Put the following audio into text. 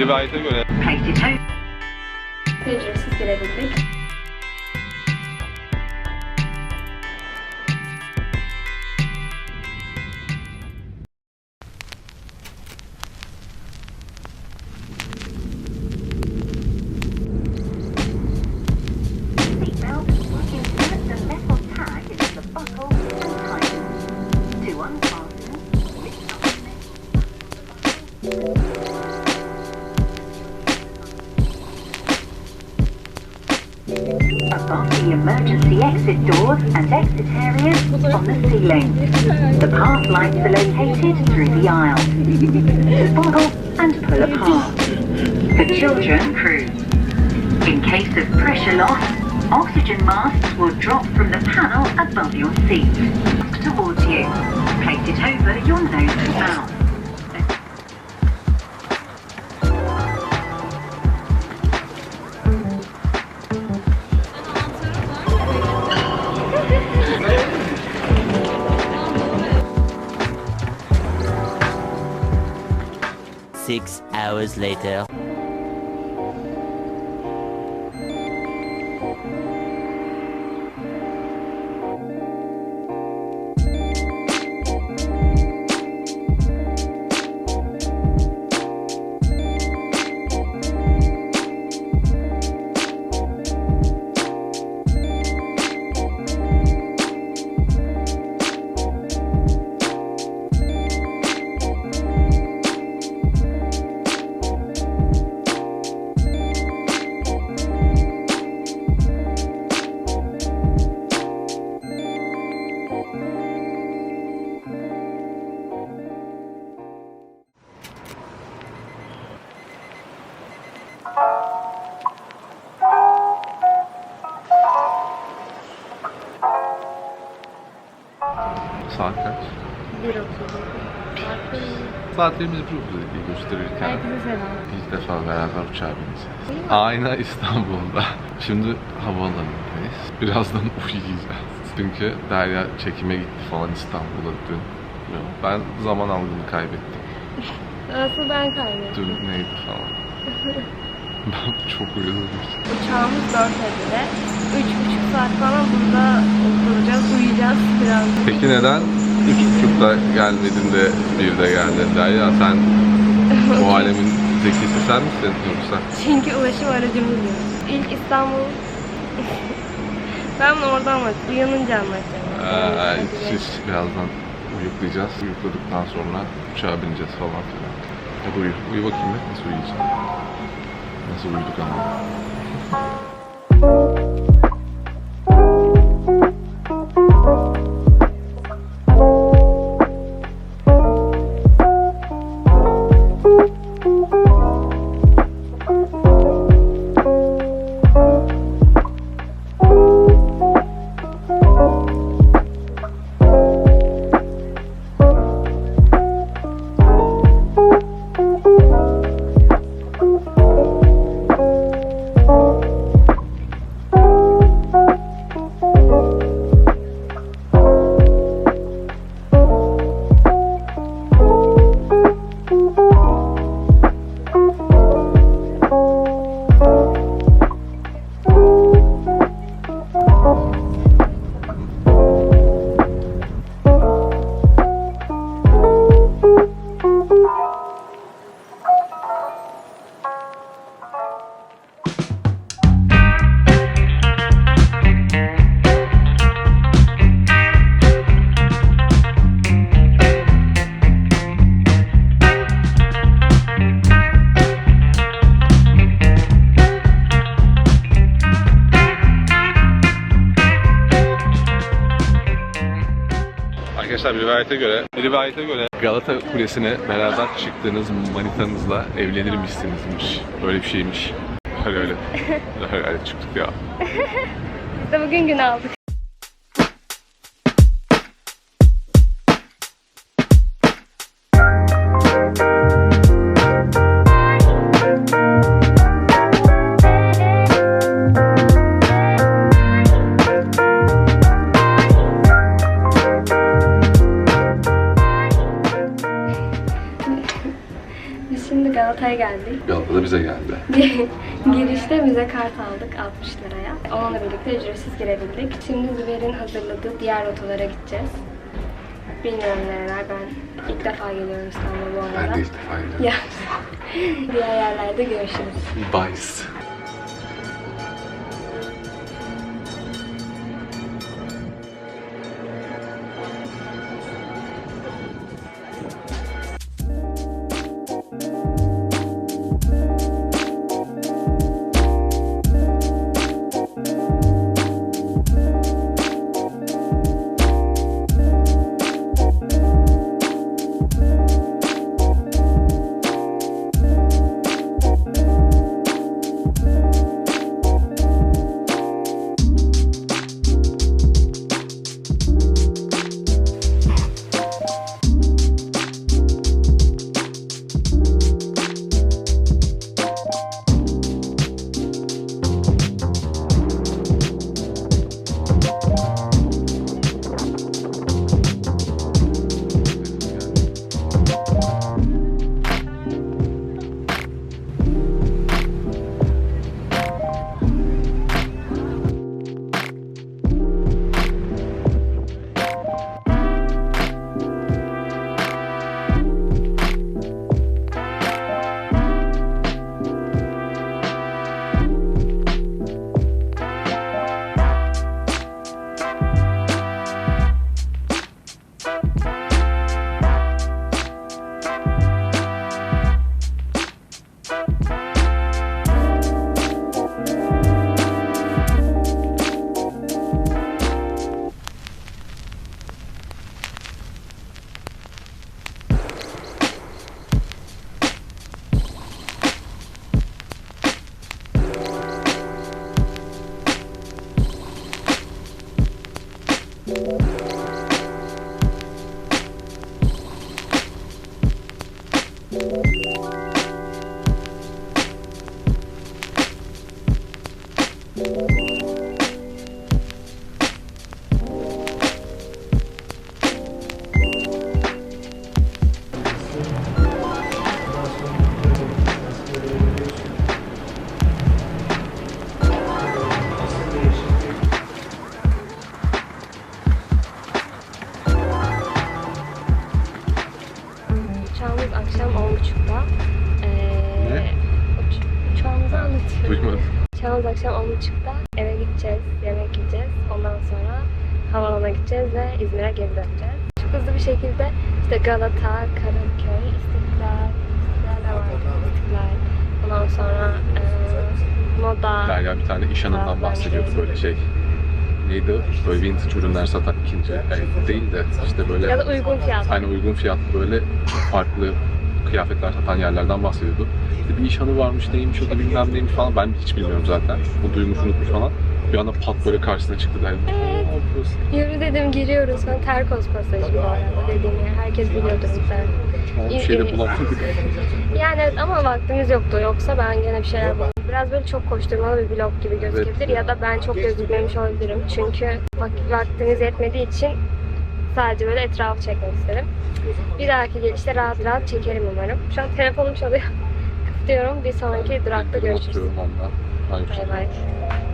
Rivayete göre Place it over. Above the emergency exit doors and exit areas on the ceiling. The path lights are located through the aisle. Toggle and pull apart. For children, crew. In case of pressure loss, oxygen masks will drop from the panel above your seat. Towards you. Place it over your nose and mouth. Six hours later. Saat kaç? 1.30. Saatlerimiz bir diye gösterirken Herkese selam. ilk defa beraber uçağa bineceğiz. Ayna İstanbul'da. Şimdi havaalanındayız. Birazdan uyuyacağız. Çünkü Derya çekime gitti falan İstanbul'a dün. Ben zaman algımı kaybettim. Asıl ben kaybettim. Dün neydi falan. Ben çok uyudum. Uçağımız 4.50'de. 3.5 saat falan burada oturacağız, biraz. Peki neden üç buçukta gelmedin de bir de geldin Derya? Sen bu alemin zekisi sen misin yoksa? Çünkü ulaşım aracımız yok. İlk İstanbul... ben bunu oradan anlatacağım. Uyanınca anlatacağım. Ee, siz birazdan uyuklayacağız. Uyukladıktan sonra uçağa bineceğiz falan filan. Hadi uyu. Uyu bakayım bir. Nasıl uyuyacaksın? Nasıl uyuduk ama. Rivayete göre, rivayete göre Galata Kulesi'ne beraber çıktığınız manitanızla evlenirmişsinizmiş. Böyle bir şeymiş. Öyle öyle. öyle, öyle çıktık ya. Biz de bugün gün aldık. Galata da bize geldi. Girişte müze kart aldık 60 liraya. Onunla birlikte ücretsiz girebildik. Şimdi Zübeyir'in hazırladığı diğer rotalara gideceğiz. Bilmiyorum nereler ben ilk defa geliyorum İstanbul'a bu arada. Ben de ilk defa gidiyorum. Ya. diğer yerlerde görüşürüz. Bice. Uçağımız akşam 10.30'da. Ee, Ne? uç- uçağımızı anlatıyorum. Duymadım. Uçağımız akşam 10.30'da. Eve gideceğiz, yemek yiyeceğiz. Ondan sonra havaalanına gideceğiz ve İzmir'e geri döneceğiz. Çok hızlı bir şekilde işte Galata, Karaköy, İstiklal, İstiklal de var. İstiklal. Ondan sonra e, Moda. Derya bir tane iş hanımdan bahsediyordu böyle şey. Neydi? Böyle vintage ürünler satan ikinci el değil de işte böyle Ya da uygun fiyat. aynı uygun fiyatlı böyle farklı kıyafetler satan yerlerden bahsediyordu. İşte bir iş hanı varmış neymiş o da bilmem neymiş falan ben hiç bilmiyorum zaten. Bu duymuş unutmuş falan. Bir anda pat böyle karşısına çıktı derya. Evet. Yürü dedim giriyoruz. Sonra Terkos pasajı bu arada dediğim yer. Herkes biliyordur zaten. Bir şey de bulamadık. Yani evet ama vaktimiz yoktu. Yoksa ben gene bir şeyler bulurum. Biraz böyle çok koşturmalı bir vlog gibi gözükebilir Evet. ya da ben çok gözükmemiş olabilirim. Çünkü vak- vaktimiz yetmediği için sadece böyle etrafı çekmek istedim. Bir dahaki gelişte rahat rahat çekerim umarım. Şu an telefonum çalıyor. Kapatıyorum. Bir sonraki durakta görüşürüz. Aynı şey. Bay bay.